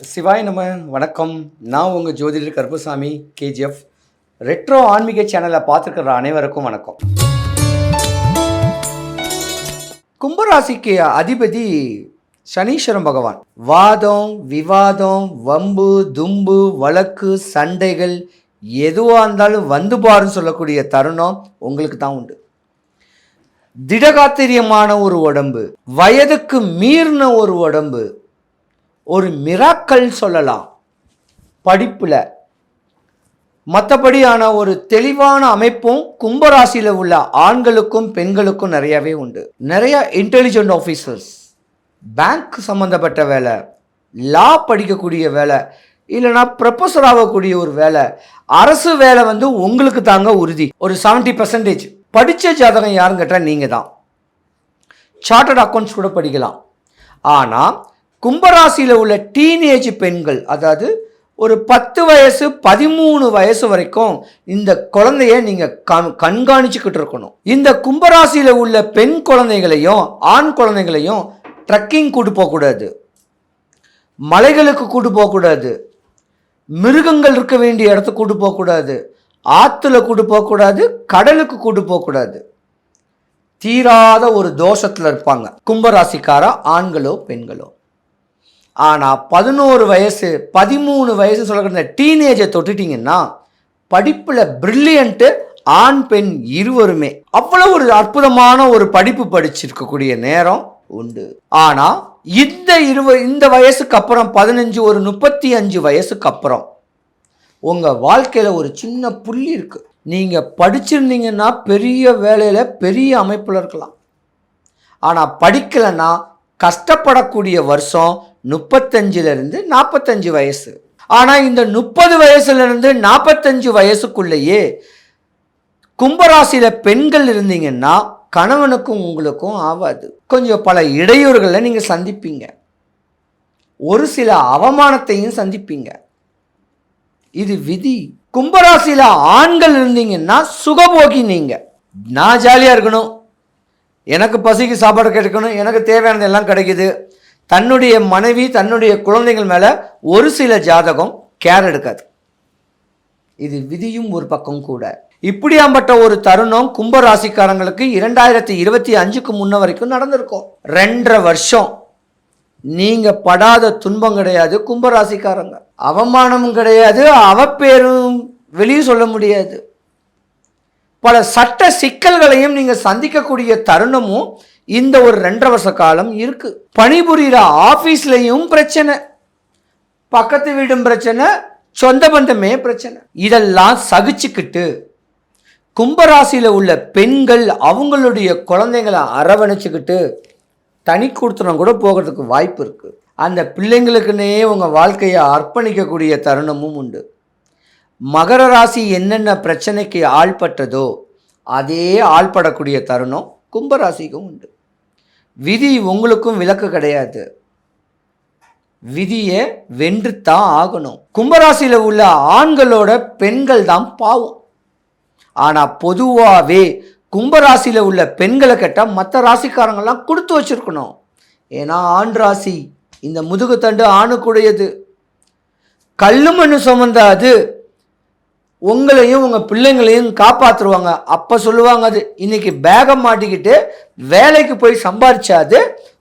சிவாய் நம்ம வணக்கம். நான் உங்கள் ஜோதிடர் கருப்பசாமி கேஜிஎஃப் ரெட்ரோ ஆன்மீக சேனலை பார்த்துருக்கிற அனைவருக்கும் வணக்கம். கும்பராசிக்கு அதிபதி சனீஸ்வரன் பகவான். வாதம் விவாதம் வம்பு தும்பு வழக்கு சண்டைகள் எதுவாக இருந்தாலும் வந்து பாருன்னு சொல்லக்கூடிய தருணம் உங்களுக்கு தான் உண்டு. திடகாத்திரியமான ஒரு உடம்பு வயதுக்கு மீறின ஒரு உடம்பு ஒரு மிராக்கள் சொல்லலாம். படிப்பில். மற்றபடியான ஒரு தெளிவான அமைப்பும் கும்பராசியில் உள்ள ஆண்களுக்கும் பெண்களுக்கும் நிறையவே உண்டு. நிறைய இன்டெலிஜென்ட் ஆஃபீஸர்ஸ் பேங்க் சம்மந்தப்பட்ட வேலை லா படிக்கக்கூடிய வேலை இல்லைனா ப்ரொஃபஸர் ஆகக்கூடிய ஒரு வேலை அரசு வேலை வந்து உங்களுக்கு தாங்க உறுதி. ஒரு செவன்ட்டி பர்சன்டேஜ் படித்த ஜாதகம் யாருன்னு கேட்டால் நீங்கள் தான் சார்ட்டர்ட் அக்கௌண்ட்ஸ் கூட படிக்கலாம். ஆனால் கும்பராசியில் உள்ள டீனேஜ் பெண்கள் அதாவது ஒரு பத்து வயசு பதிமூணு வயசு வரைக்கும் இந்த குழந்தைய நீங்கள் கண் கண்காணிச்சுக்கிட்டு இருக்கணும். இந்த கும்பராசியில் உள்ள பெண் குழந்தைகளையும் ஆண் குழந்தைகளையும் ட்ரக்கிங் கூட்டு போகக்கூடாது. மலைகளுக்கு கூட்டு போகக்கூடாது. மிருகங்கள் இருக்க வேண்டிய இடத்துக்கு கூட்டு போகக்கூடாது. ஆற்றுல கூட்டு போகக்கூடாது கடலுக்கு கூட்டு போகக்கூடாது. தீராத ஒரு தோஷத்தில் இருப்பாங்க. கும்பராசிக்கார ஆண்களோ பெண்களோ. ஆனால் பதினோரு வயசு பதிமூணு வயசு சொல்லக்கூடிய டீனேஜை தொட்டுட்டீங்கன்னா படிப்பில் ப்ரில்லியண்ட்டு ஆண் பெண் இருவருமே. அவ்வளோ ஒரு அற்புதமான ஒரு படிப்பு படிச்சிருக்கக்கூடிய நேரம் உண்டு. ஆனால் இந்த இருவ இந்த வயசுக்கு அப்புறம் பதினஞ்சு ஒரு முப்பத்தி அஞ்சு வயசுக்கு அப்புறம் உங்கள் வாழ்க்கையில் ஒரு சின்ன புள்ளி இருக்குது நீங்கள் படிச்சிருந்தீங்கன்னா பெரிய வேலையில் பெரிய அமைப்பில் இருக்கலாம். ஆனால் படிக்கலைன்னா கஷ்டப்படக்கூடிய வருஷம் முப்பத்தஞ்சிலிருந்து நாற்பத்தஞ்சு வயசு. ஆனால் இந்த முப்பது வயசுலேருந்து நாற்பத்தஞ்சு வயசுக்குள்ளேயே கும்பராசியில் பெண்கள் இருந்தீங்கன்னா கணவனுக்கும் உங்களுக்கும் ஆகாது கொஞ்சம் பல இடையூறுகளை நீங்கள் சந்திப்பீங்க. ஒரு சில அவமானத்தையும் சந்திப்பீங்க. இது விதி. கும்பராசியில் ஆண்கள் இருந்தீங்கன்னா சுகபோகி நீங்கள் நான் ஜாலியாக இருக்கணும். எனக்கு பசிக்கு சாப்பாடு கிடைக்கணும் எனக்கு தேவையானது எல்லாம் கிடைக்குது. தன்னுடைய மனைவி தன்னுடைய குழந்தைகள் மேலே ஒரு சில ஜாதகம் கேர் எடுக்காது. இது விதியும் ஒரு பக்கம் கூட. இப்படியாம்பட்ட ஒரு தருணம் கும்ப ராசிக்காரங்களுக்கு இரண்டாயிரத்தி இருபத்தி அஞ்சுக்கு முன்ன வரைக்கும் நடந்திருக்கும். ரெண்டரை வருஷம். நீங்க படாத துன்பம் கிடையாது கும்பராசிக்காரங்க. அவமானமும் கிடையாது அவப்பேரும் வெளியே சொல்ல முடியாது. பல சட்ட சிக்கல்களையும் நீங்க சந்திக்கக்கூடிய தருணமும் இந்த ஒரு ரெண்டரை வருஷ காலம் இருக்கு. பணிபுரிகிற ஆஃபீஸ்லையும் பிரச்சனை. பக்கத்து வீடும் பிரச்சனை சொந்த பந்தமே பிரச்சனை. இதெல்லாம் சகிச்சுக்கிட்டு கும்பராசியில் உள்ள பெண்கள் அவங்களுடைய குழந்தைங்களை அரவணைச்சிக்கிட்டு தனி கொடுத்தனம் கூட போகிறதுக்கு வாய்ப்பு இருக்குது அந்த பிள்ளைங்களுக்குன்னே உங்கள் வாழ்க்கையை அர்ப்பணிக்கக்கூடிய தருணமும் உண்டு. மகர ராசி என்னென்ன பிரச்சனைக்கு ஆள்பட்டதோ அதே ஆள்படக்கூடிய தருணம். கும்பராசிக்கும் உண்டு. விதி உங்களுக்கும் விலக்கு கிடையாது. விதியை வென்றுத்தான் ஆகணும். கும்பராசியில் உள்ள ஆண்களோட பெண்கள் தான் பாவம். ஆனால் பொதுவாகவே கும்பராசியில் உள்ள பெண்களை கேட்டால் மற்ற ராசிக்காரங்கள்லாம் கொடுத்து வச்சிருக்கணும். ஏன்னா ஆண் ராசி இந்த முதுகுத்தண்டு ஆணுக்குடையது. கல்லுமண்ணு சுமந்தாது. அது உங்களையும் உங்கள் பிள்ளைங்களையும் காப்பாற்றுருவாங்க அப்போ சொல்லுவாங்க அது இன்னைக்கு பேகை மாட்டிக்கிட்டு வேலைக்கு போய் சம்பாரிச்சாது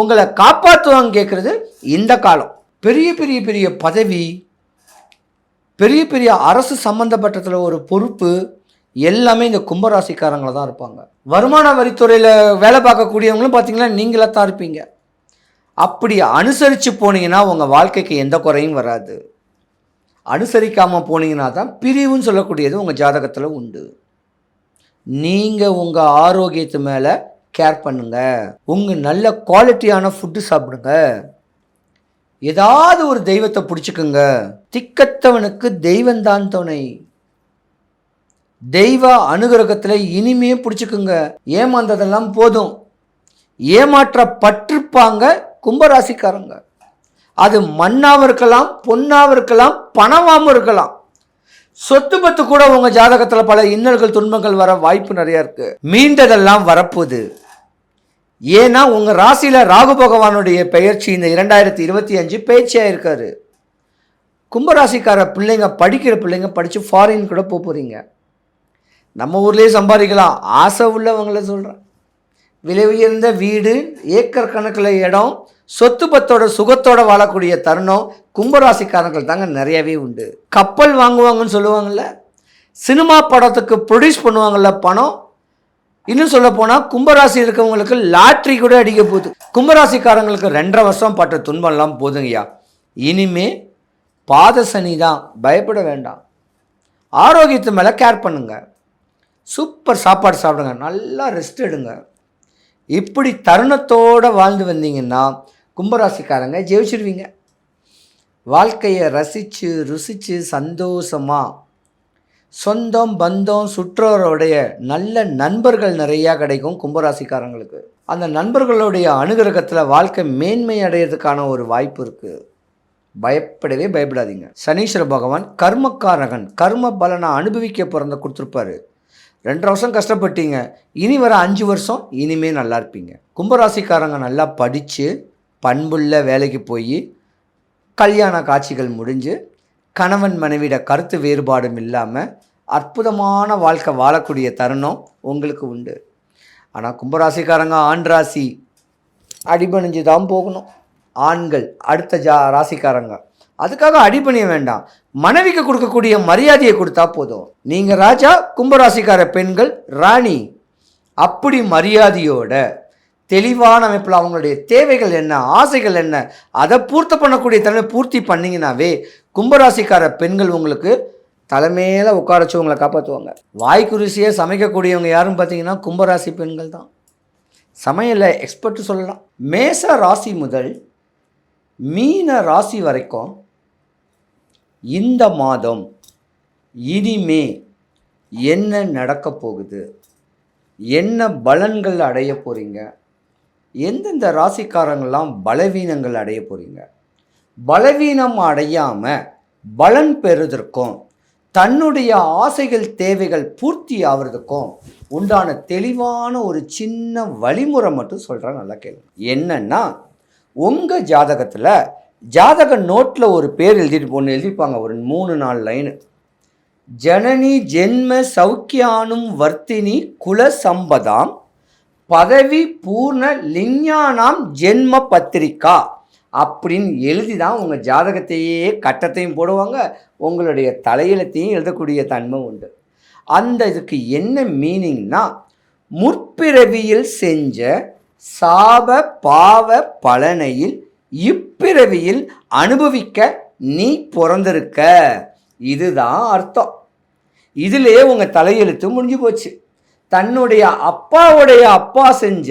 உங்களை காப்பாற்றுவாங்க கேட்குறது இந்த காலம். பெரிய பெரிய பெரிய பதவி பெரிய பெரிய அரசு சம்மந்தப்பட்டதில் ஒரு பொறுப்பு எல்லாமே இந்த கும்பராசிக்காரங்கள தான் இருப்பாங்க. வருமான வரித்துறையில் வேலை பார்க்கக்கூடியவங்களும் பார்த்தீங்கன்னா நீங்களாக தான் இருப்பீங்க. அப்படி அனுசரித்து போனீங்கன்னா உங்கள் வாழ்க்கைக்கு எந்த குறையும் வராது. அனுசரிக்காமல் போனீங்கன்னா தான் பிரிவுன்னு சொல்லக்கூடியது உங்கள் ஜாதகத்தில் உண்டு. நீங்கள் உங்கள் ஆரோக்கியத்து மேலே கேர் பண்ணுங்க. உங்கள் நல்ல குவாலிட்டியான ஃபுட்டு சாப்பிடுங்க. ஏதாவது ஒரு தெய்வத்தை பிடிச்சிக்குங்க. திக்கத்தவனுக்கு தெய்வந்தான் துணை. தெய்வ அனுகிரகத்தில் இனிமே பிடிச்சிக்குங்க. ஏமாந்ததெல்லாம் போதும். ஏமாற்ற பற்றுப்பாங்க கும்பராசிக்காரங்க. அது மண்ணாவும் இருக்கலாம் பொண்ணாகவும் இருக்கலாம் பணமாகவும் இருக்கலாம். சொத்து பத்து கூட உங்கள் ஜாதகத்தில் பல இன்னல்கள் துன்பங்கள் வர வாய்ப்பு நிறையா இருக்குது மீண்டதெல்லாம் வரப்போகுது. ஏன்னா உங்கள் ராசியில் ராகு பகவானுடைய பெயர்ச்சி இந்த இரண்டாயிரத்தி இருபத்தி அஞ்சு பயிற்சியாக இருக்காரு. கும்பராசிக்கார பிள்ளைங்க படிக்கிற பிள்ளைங்க படித்து ஃபாரின் கூட போக போகிறீங்க நம்ம ஊர்லேயே சம்பாதிக்கலாம். ஆசை உள்ளவங்கள சொல்கிறேன் விலை உயர்ந்த வீடு ஏக்கர் கணக்கில் இடம் சொத்து பத்தோட சுகத்தோட வாழக்கூடிய தருணம் கும்பராசிக்காரங்கள் தாங்க நிறையவே உண்டு. கப்பல் வாங்குவாங்கன்னு சொல்லுவாங்கள்ல சினிமா படத்துக்கு ப்ரொடியூஸ் பண்ணுவாங்கள்ல பணம். இன்னும் சொல்ல போனால் கும்பராசி இருக்கவங்களுக்கு லாட்ரி கூட அடிக்க போகுது. கும்பராசிக்காரங்களுக்கு ரெண்டரை வருஷம் பட்ட துன்பம்லாம் போதுங்கய்யா. இனிமே பாத சனி தான் பயப்பட வேண்டாம். ஆரோக்கியத்து மேலே கேர் பண்ணுங்க. சூப்பர் சாப்பாடு சாப்பிடுங்க நல்லா ரெஸ்ட் எடுங்க. இப்படி தருணத்தோடு வாழ்ந்து வந்தீங்கன்னா கும்பராசிக்காரங்க ஜெயிச்சிருவீங்க. வாழ்க்கையை ரசித்து ருசித்து சந்தோஷமாக சொந்தம் பந்தம் சுற்றோருடைய நல்ல நண்பர்கள் நிறையா கிடைக்கும் கும்பராசிக்காரங்களுக்கு. அந்த நண்பர்களுடைய அனுகிரகத்தில் வாழ்க்கை மேன்மை அடையிறதுக்கான ஒரு வாய்ப்பு இருக்குது பயப்படவே பயப்படாதீங்க. சனீஸ்வர பகவான் கர்மக்காரகன் கர்ம பலனை அனுபவிக்க பிறந்த கொடுத்துருப்பாரு. ரெண்டரை வருஷம் கஷ்டப்பட்டீங்க. இனி வர அஞ்சு வருஷம் இனிமே நல்லா இருப்பீங்க. கும்பராசிக்காரங்க நல்லா படித்து பண்புள்ள வேலைக்கு போய் கல்யாண காட்சிகள் முடிஞ்சு கணவன் மனைவிட கருத்து வேறுபாடும் இல்லாமல் அற்புதமான வாழ்க்கை வாழக்கூடிய தருணம் உங்களுக்கு உண்டு. ஆனால் கும்பராசிக்காரங்க ஆண் ராசி அடிபணிஞ்சு தான் போகணும். ஆண்கள் அடுத்த ஜா ராசிக்காரங்க அதுக்காக அடிபணிய வேண்டாம். மனைவிக்கு கொடுக்கக்கூடிய மரியாதையை கொடுத்தா போதும். நீங்கள் ராஜா கும்பராசிக்கார பெண்கள் ராணி அப்படி மரியாதையோட தெளிவான அமைப்பில் அவங்களுடைய தேவைகள் என்ன ஆசைகள் என்ன அதை பூர்த்தி பண்ணக்கூடிய தன்மை பூர்த்தி பண்ணிங்கனாவே கும்பராசிக்கார பெண்கள் உங்களுக்கு தலைமையில் உட்கார வச்சு உங்களை காப்பாற்றுவாங்க வாய்க்குருசியே சமைக்கக்கூடியவங்க யாருன்னு பார்த்தீங்கன்னா கும்பராசி பெண்கள் தான். சமையலை எக்ஸ்பர்ட்டு சொல்லலாம். மேச ராசி முதல் மீன ராசி வரைக்கும் இந்த மாதம் இனிமே என்ன நடக்க போகுது என்ன பலன்கள் அடைய போகிறீங்க எந்தெந்த ராசிக்காரங்கள்லாம் பலவீனங்கள் அடைய போகிறீங்க பலவீனம் அடையாமல் பலன் பெறுவதற்கும் தன்னுடைய ஆசைகள் தேவைகள் பூர்த்தி ஆகிறதுக்கும் உண்டான தெளிவான ஒரு சின்ன வழிமுறை மட்டும் சொல்கிறேன் நல்லா கேள்வி என்னன்னா உங்கள் ஜாதகத்தில் ஜாதக நோட்டில் ஒரு பேர் எழுதிட்டு ஒன்று எழுதிப்பாங்க ஒரு மூணு நாலு லைனு ஜனனி ஜென்ம சௌக்கியானும் வர்த்தினி குல சம்பதாம் பதவி பூர்ண லிஞ்ஞானாம் ஜென்ம பத்திரிக்கா அப்படின்னு எழுதி தான் உங்கள் ஜாதகத்தையே கட்டத்தையும் போடுவாங்க உங்களுடைய தலையெழுத்தையும் எழுதக்கூடிய தன்மை உண்டு. அந்த இதுக்கு என்ன மீனிங்னா முற்பிறவியில் செஞ்ச சாப பாவ பலனையில் இப்பிறவியில் அனுபவிக்க நீ பிறந்திருக்க. இதுதான் அர்த்தம். இதிலே உங்கள் தலையெழுத்து முடிஞ்சு போச்சு. தன்னுடைய அப்பாவுடைய அப்பா செஞ்ச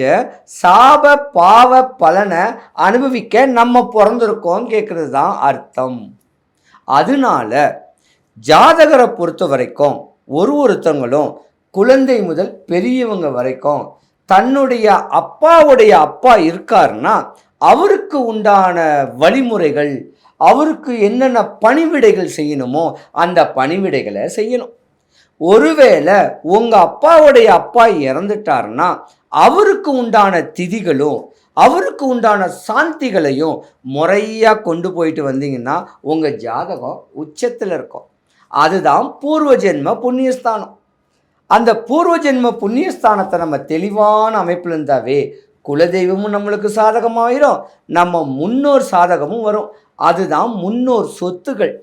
சாப பாவ பலனை அனுபவிக்க நம்ம பிறந்திருக்கோம் கேட்குறது தான் அர்த்தம். அதனால ஜாதகரை பொறுத்த வரைக்கும் ஒரு ஒருத்தவங்களும் குழந்தை முதல் பெரியவங்க வரைக்கும் தன்னுடைய அப்பாவுடைய அப்பா இருக்காருன்னா அவருக்கு உண்டான வழிமுறைகள் அவருக்கு என்னென்ன பணிவிடைகள் செய்யணுமோ அந்த பணிவிடைகளை செய்யணும். ஒருவேளை உங்கள் அப்பாவுடைய அப்பா இறந்துட்டாருன்னா அவருக்கு உண்டான திதிகளும் அவருக்கு உண்டான சாந்திகளையும் முறையாக கொண்டு போயிட்டு வந்தீங்கன்னா உங்கள் ஜாதகம் உச்சத்தில் இருக்கும். அதுதான் பூர்வ ஜென்ம புண்ணியஸ்தானம். அந்த பூர்வ ஜென்ம புண்ணியஸ்தானத்தை நம்ம தெளிவான அமைப்பில் இருந்தாவே குலதெய்வமும் நம்மளுக்கு சாதகமாயிரும். நம்ம முன்னோர் சாதகமும் வரும். அதுதான் முன்னோர் சொத்துகள்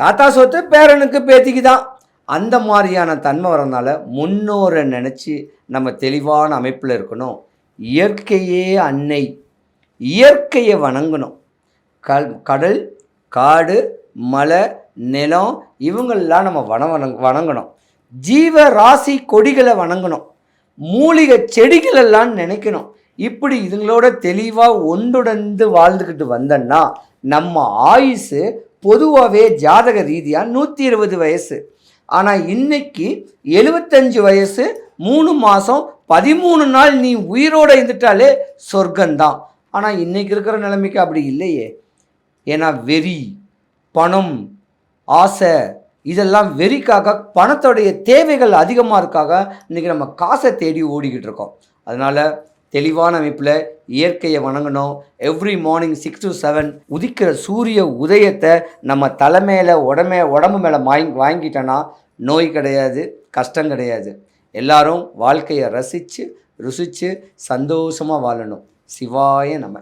தாத்தா சொத்து பேரனுக்கு பேத்திக்கு தான் அந்த மாதிரியான தன்மை வரனால முன்னோரை நினச்சி நம்ம தெளிவான அமைப்பில் இருக்கணும். இயற்கையே அன்னை. இயற்கையை வணங்கணும். கல் கடல் காடு மலை நிலம் இவங்களெலாம் நம்ம வன வணங் வணங்கணும். ஜீவ ராசி கொடிகளை வணங்கணும். மூலிகை செடிகளெல்லாம் நினைக்கணும். இப்படி இதுங்களோட தெளிவாக ஒன்றுடந்து வாழ்ந்துக்கிட்டு வந்தோன்னா நம்ம ஆயுசு பொதுவாகவே ஜாதக ரீதியாக நூற்றி இருபது வயசு. ஆனால் இன்னைக்கு எழுபத்தஞ்சு வயசு மூணு மாதம் பதிமூணு நாள் நீ உயிரோடு இருந்துட்டாலே சொர்க்கந்தான் ஆனால் இன்றைக்கி இருக்கிற நிலைமைக்கு அப்படி இல்லையே. ஏன்னா வெறி பணம் ஆசை இதெல்லாம் வெறிக்காக பணத்தோடைய தேவைகள் அதிகமாக இருக்காக இன்றைக்கி நம்ம காசை தேடி ஓடிக்கிட்டு இருக்கோம். அதனால் தெளிவான அமைப்பில் இயற்கையை வணங்கணும். Every morning six to seven உதிக்கிற சூரிய உதயத்தை நம்ம தலைமையில் உடமே உடம்பு மேலே வாங்கி வாங்கிட்டோன்னா நோய் கிடையாது கஷ்டம் கிடையாது. எல்லாரும் வாழ்க்கையை ரசித்து ருசித்து சந்தோஷமாக வாழணும். சிவாய நம்ம